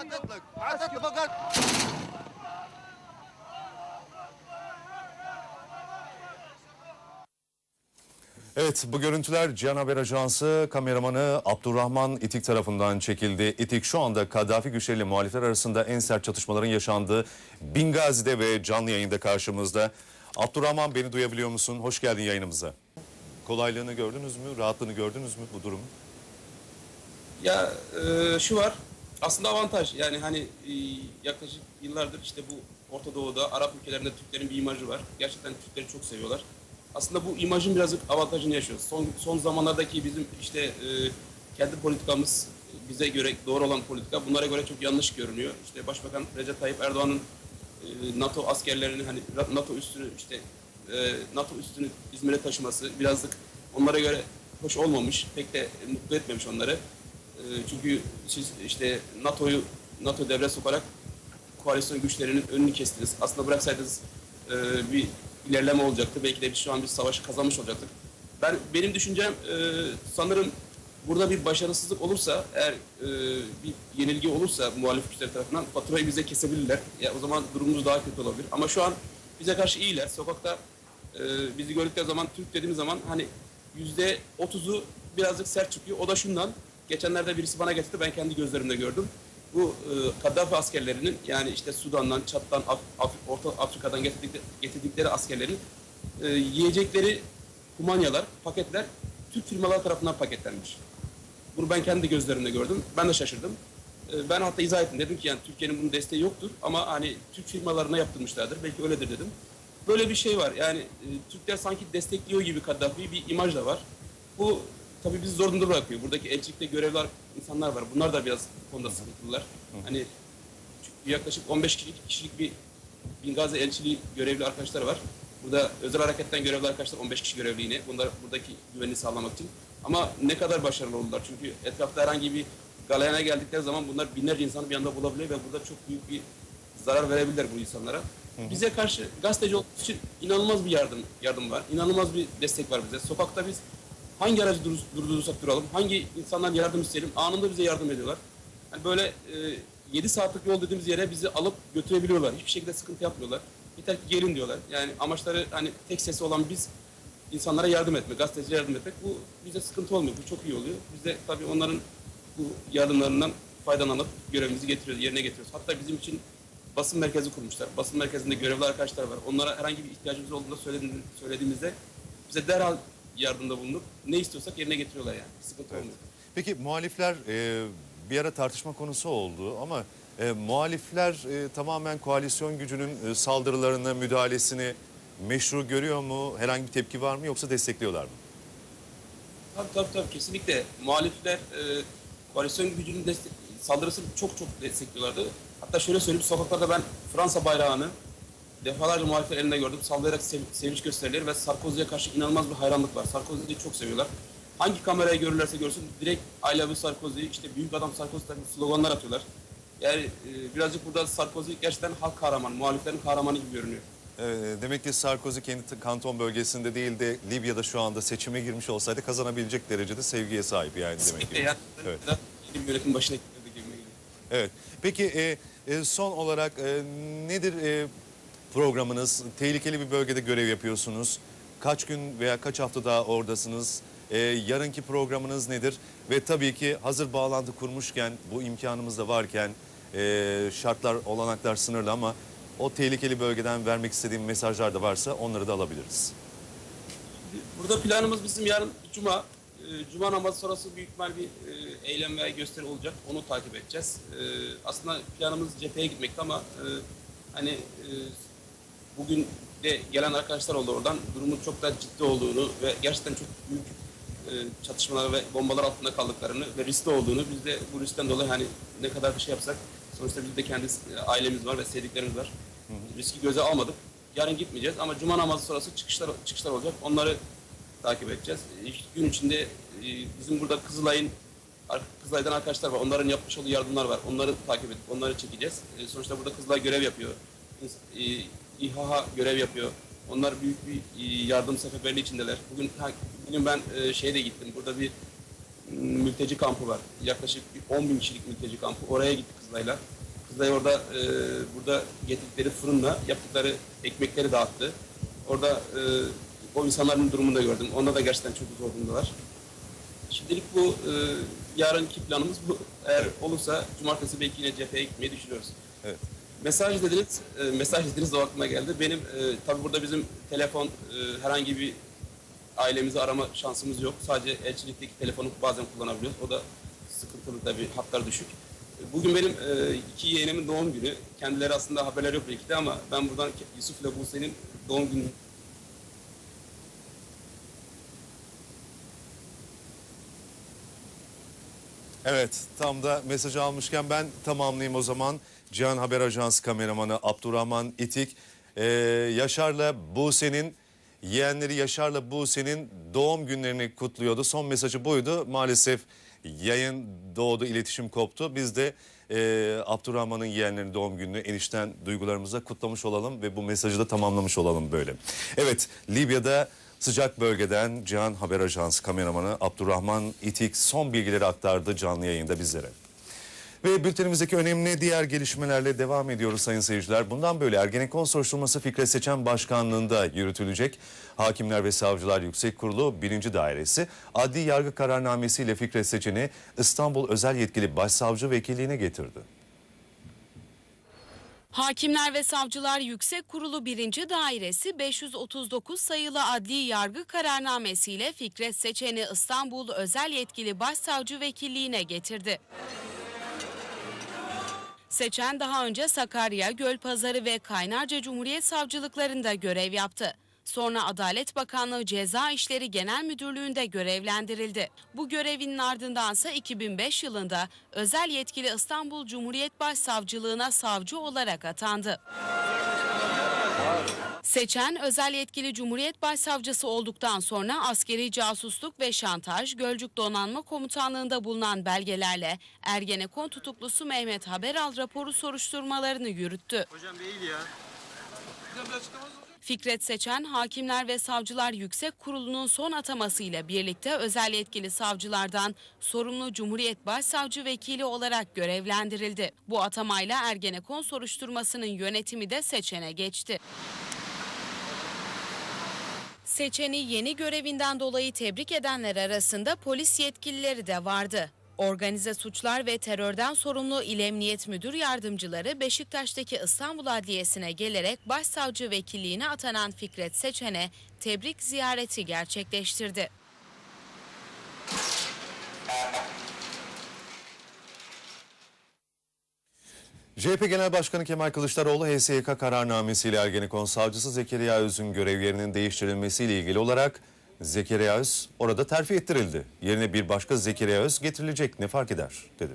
اطلق اطلق فقط Evet bu görüntüler Cihan Haber Ajansı kameramanı Abdurrahman İtik tarafından çekildi. İtik şu anda Kaddafi güçleriyle muhalifler arasında en sert çatışmaların yaşandığı Bingazi'de ve canlı yayında karşımızda. Abdurrahman beni duyabiliyor musun? Hoş geldin yayınımıza. Kolaylığını gördünüz mü? Rahatlığını gördünüz mü bu durumu? Ya e, şu var. aslında avantaj. Yani hani e, yaklaşık yıllardır işte bu Orta Doğu'da, Arap ülkelerinde Türklerin bir imajı var. Gerçekten Türkleri çok seviyorlar. Aslında bu imajın birazcık avantajını yaşıyoruz. Son, son zamanlardaki bizim işte e, kendi politikamız bize göre doğru olan politika bunlara göre çok yanlış görünüyor. İşte Başbakan Recep Tayyip Erdoğan'ın e, NATO askerlerini hani NATO üstünü işte e, NATO üstünü İzmir'e taşıması birazcık onlara göre hoş olmamış. Pek de mutlu etmemiş onları. E, çünkü siz işte NATO'yu NATO devre sokarak koalisyon güçlerinin önünü kestiniz. Aslında bıraksaydınız e, bir ilerleme olacaktı. Belki de biz şu an bir savaşı kazanmış olacaktık. Ben benim düşüncem e, sanırım burada bir başarısızlık olursa, eğer e, bir yenilgi olursa muhalif güçler tarafından faturayı bize kesebilirler. Ya o zaman durumumuz daha kötü olabilir. Ama şu an bize karşı iyiler. Sokakta bizi gördükleri zaman Türk dediğimiz zaman hani yüzde otuzu birazcık sert çıkıyor. O da şundan. Geçenlerde birisi bana getirdi. Ben kendi gözlerimle gördüm. Bu e, Kaddafi askerlerinin yani işte Sudan'dan, Çat'tan, Af- Af- Orta Afrika'dan getirdikleri, getirdikleri askerlerin e, yiyecekleri kumanyalar, paketler Türk firmalar tarafından paketlenmiş. Bunu ben kendi gözlerimle gördüm. Ben de şaşırdım. E, ben hatta izah ettim. Dedim ki yani Türkiye'nin bunun desteği yoktur ama hani Türk firmalarına yaptırmışlardır. Belki öyledir dedim. Böyle bir şey var. Yani e, Türkler sanki destekliyor gibi Kaddafi'yi bir imaj da var. Bu tabii bizi zor durumda bırakıyor. Buradaki elçilikte görevli insanlar var. Bunlar da biraz bu konuda sıkıntılılar. Hani yaklaşık 15 kişilik, kişilik bir Bingazi elçiliği görevli arkadaşlar var. Burada özel hareketten görevli arkadaşlar 15 kişi görevli yine. Bunlar buradaki güvenliği sağlamak için. Ama ne kadar başarılı oldular. Çünkü etrafta herhangi bir galeyana geldikleri zaman bunlar binlerce insanı bir anda bulabilir ve burada çok büyük bir zarar verebilirler bu insanlara. Bize karşı gazeteci olduğu için inanılmaz bir yardım yardım var. İnanılmaz bir destek var bize. Sokakta biz hangi aracı dur, durdurursak duralım, hangi insandan yardım isteyelim anında bize yardım ediyorlar. Yani böyle e, 7 saatlik yol dediğimiz yere bizi alıp götürebiliyorlar. Hiçbir şekilde sıkıntı yapmıyorlar. Yeter ki gelin diyorlar. Yani amaçları hani tek sesi olan biz insanlara yardım etmek, gazetecilere yardım etmek. Bu bize sıkıntı olmuyor. Bu çok iyi oluyor. Biz de tabii onların bu yardımlarından faydalanıp görevimizi getiriyoruz, yerine getiriyoruz. Hatta bizim için basın merkezi kurmuşlar. Basın merkezinde görevli arkadaşlar var. Onlara herhangi bir ihtiyacımız olduğunda söylediğimiz- söylediğimizde bize derhal yardımda bulunup ne istiyorsak yerine getiriyorlar yani. Sıkıntı olmuyor. Peki muhalifler e, bir ara tartışma konusu oldu ama e, muhalifler e, tamamen koalisyon gücünün e, saldırılarını, müdahalesini meşru görüyor mu? Herhangi bir tepki var mı yoksa destekliyorlar mı? Tabii tabii tabii kesinlikle muhalifler e, koalisyon gücünün destek, saldırısını çok çok destekliyorlardı. Hatta şöyle söyleyeyim sokaklarda ben Fransa bayrağını defalarca muhalifler elinde gördüm. Sallayarak sev, sevinç gösterileri ve Sarkozy'ye karşı inanılmaz bir hayranlık var. Sarkozy'yi çok seviyorlar. Hangi kameraya görürlerse görsün direkt I love you Sarkozy, işte büyük adam Sarkozy sloganlar atıyorlar. Yani e, birazcık burada Sarkozy gerçekten halk kahramanı, muhaliflerin kahramanı gibi görünüyor. E, demek ki Sarkozy kendi kanton bölgesinde değil de Libya'da şu anda seçime girmiş olsaydı kazanabilecek derecede sevgiye sahip yani demek ki. Yani, Evet. yeni bir yönetim başına gitmedi gibi geliyor. Evet. Peki e, e, son olarak e, nedir e, programınız? Tehlikeli bir bölgede görev yapıyorsunuz. Kaç gün veya kaç hafta daha oradasınız? E, yarınki programınız nedir? Ve tabii ki hazır bağlantı kurmuşken, bu imkanımız da varken e, şartlar, olanaklar sınırlı ama o tehlikeli bölgeden vermek istediğim mesajlar da varsa onları da alabiliriz. Burada planımız bizim yarın Cuma. Ee, Cuma namazı sonrası büyük ihtimal bir e, eylem veya gösteri olacak. Onu takip edeceğiz. Ee, aslında planımız cepheye gitmekti ama e, hani e, bugün de gelen arkadaşlar oldu oradan. Durumun çok da ciddi olduğunu ve gerçekten çok büyük e, çatışmalar ve bombalar altında kaldıklarını ve riskli olduğunu biz de bu riskten dolayı hani ne kadar bir şey yapsak sonuçta biz de kendi e, ailemiz var ve sevdiklerimiz var. Riski göze almadık. Yarın gitmeyeceğiz ama cuma namazı sonrası çıkışlar çıkışlar olacak. Onları takip edeceğiz. Gün içinde e, bizim burada Kızılay'ın Kızılay'dan arkadaşlar var. Onların yapmış olduğu yardımlar var. Onları takip edip onları çekeceğiz. Sonuçta burada Kızılay görev yapıyor. İHA görev yapıyor. Onlar büyük bir e, yardım seferberliği içindeler. Bugün bugün ben e, şeye de gittim. Burada bir mülteci kampı var. Yaklaşık bir 10 bin kişilik mülteci kampı. Oraya gittik Kızılay'la. Kızılay orada e, burada getirdikleri fırınla yaptıkları ekmekleri dağıttı. Orada e, o insanların durumunu da gördüm. Onda da gerçekten çok zor durumdalar. Şimdilik bu e, yarınki planımız bu. Eğer olursa cumartesi belki yine cepheye gitmeyi düşünüyoruz. Evet. Mesaj dediniz, e, mesaj dediniz de o aklıma geldi. Benim e, tabii burada bizim telefon e, herhangi bir ailemizi arama şansımız yok. Sadece elçilikteki telefonu bazen kullanabiliyoruz. O da sıkıntılı tabii hatlar düşük. Bugün benim e, iki yeğenimin doğum günü. Kendileri aslında haberleri yok belki de ama ben buradan Yusuf ile Buse'nin doğum günü Evet, tam da mesajı almışken ben tamamlayayım o zaman. Cihan Haber Ajansı kameramanı Abdurrahman İtik, e, Yaşar'la Buse'nin, yeğenleri Yaşar'la Buse'nin doğum günlerini kutluyordu. Son mesajı buydu. Maalesef yayın doğdu, iletişim koptu. Biz de e, Abdurrahman'ın yeğenlerinin doğum gününü enişten duygularımızla kutlamış olalım ve bu mesajı da tamamlamış olalım böyle. Evet, Libya'da Sıcak bölgeden Cihan Haber Ajansı kameramanı Abdurrahman İtik son bilgileri aktardı canlı yayında bizlere. Ve bültenimizdeki önemli diğer gelişmelerle devam ediyoruz sayın seyirciler. Bundan böyle Ergenekon soruşturması Fikret Seçen Başkanlığı'nda yürütülecek. Hakimler ve Savcılar Yüksek Kurulu 1. Dairesi adli yargı kararnamesiyle Fikret Seçen'i İstanbul Özel Yetkili Başsavcı Vekilliğine getirdi. Hakimler ve Savcılar Yüksek Kurulu 1. Dairesi 539 sayılı adli yargı kararnamesiyle Fikret Seçen'i İstanbul Özel Yetkili Başsavcı Vekilliğine getirdi. Seçen daha önce Sakarya, Gölpazarı ve Kaynarca Cumhuriyet Savcılıklarında görev yaptı. Sonra Adalet Bakanlığı Ceza İşleri Genel Müdürlüğü'nde görevlendirildi. Bu görevinin ardındansa 2005 yılında özel yetkili İstanbul Cumhuriyet Başsavcılığına savcı olarak atandı. Seçen özel yetkili Cumhuriyet Başsavcısı olduktan sonra askeri casusluk ve şantaj Gölcük Donanma Komutanlığı'nda bulunan belgelerle Ergenekon tutuklusu Mehmet Haberal raporu soruşturmalarını yürüttü. Hocam değil ya. Fikret Seçen, Hakimler ve Savcılar Yüksek Kurulu'nun son atamasıyla birlikte özel yetkili savcılardan sorumlu Cumhuriyet Başsavcı Vekili olarak görevlendirildi. Bu atamayla Ergenekon soruşturmasının yönetimi de Seçen'e geçti. Seçen'i yeni görevinden dolayı tebrik edenler arasında polis yetkilileri de vardı. Organize suçlar ve terörden sorumlu İl Emniyet Müdür Yardımcıları Beşiktaş'taki İstanbul Adliyesi'ne gelerek başsavcı vekilliğine atanan Fikret Seçen'e tebrik ziyareti gerçekleştirdi. CHP Genel Başkanı Kemal Kılıçdaroğlu HSYK kararnamesiyle Ergenekon savcısı Zekeriya Öz'ün görev yerinin değiştirilmesiyle ilgili olarak Zekeriya Öz orada terfi ettirildi. Yerine bir başka Zekeriya Öz getirilecek ne fark eder dedi.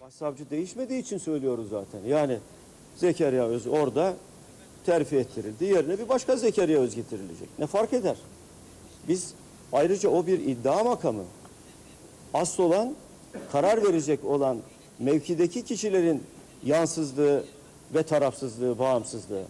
Başsavcı değişmediği için söylüyoruz zaten. Yani Zekeriya Öz orada terfi ettirildi. Yerine bir başka Zekeriya Öz getirilecek. Ne fark eder? Biz ayrıca o bir iddia makamı. Asıl olan karar verecek olan mevkideki kişilerin yansızlığı ve tarafsızlığı, bağımsızlığı.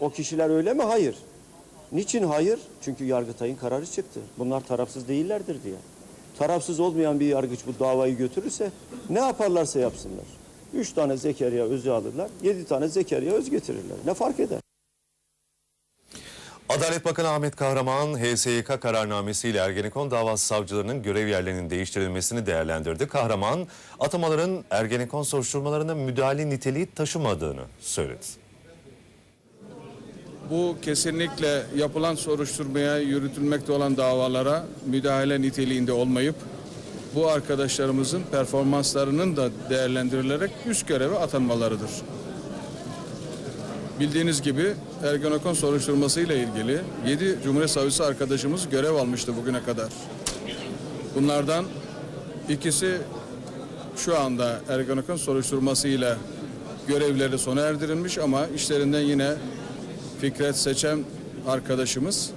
O kişiler öyle mi? Hayır. Niçin hayır? Çünkü Yargıtay'ın kararı çıktı. Bunlar tarafsız değillerdir diye. Tarafsız olmayan bir yargıç bu davayı götürürse ne yaparlarsa yapsınlar. Üç tane Zekeriya Öz'ü alırlar, yedi tane Zekeriya Öz getirirler. Ne fark eder? Adalet Bakanı Ahmet Kahraman HSYK kararnamesiyle Ergenekon davası savcılarının görev yerlerinin değiştirilmesini değerlendirdi. Kahraman atamaların Ergenekon soruşturmalarına müdahale niteliği taşımadığını söyledi. Bu kesinlikle yapılan soruşturmaya yürütülmekte olan davalara müdahale niteliğinde olmayıp bu arkadaşlarımızın performanslarının da değerlendirilerek üst göreve atanmalarıdır. Bildiğiniz gibi Ergenekon soruşturması ile ilgili 7 Cumhuriyet Savcısı arkadaşımız görev almıştı bugüne kadar. Bunlardan ikisi şu anda Ergenekon soruşturması ile görevleri sona erdirilmiş ama işlerinden yine Fikret Seçen arkadaşımız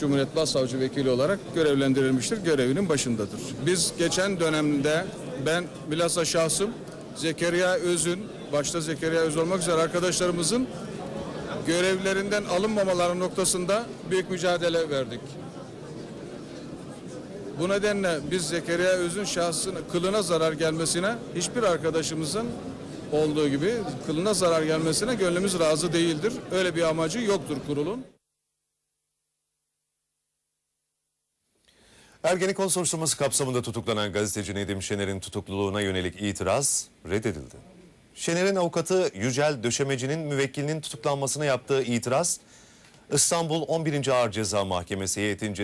Cumhuriyet Başsavcı Vekili olarak görevlendirilmiştir. Görevinin başındadır. Biz geçen dönemde ben bilhassa şahsım Zekeriya Öz'ün başta Zekeriya Öz olmak üzere arkadaşlarımızın görevlerinden alınmamaları noktasında büyük mücadele verdik. Bu nedenle biz Zekeriya Öz'ün şahsına, kılına zarar gelmesine hiçbir arkadaşımızın olduğu gibi kılına zarar gelmesine gönlümüz razı değildir. Öyle bir amacı yoktur kurulun. Ergenekon soruşturması kapsamında tutuklanan gazeteci Nedim Şener'in tutukluluğuna yönelik itiraz reddedildi. Şener'in avukatı Yücel Döşemeci'nin müvekkilinin tutuklanmasına yaptığı itiraz İstanbul 11. Ağır Ceza Mahkemesi heyetince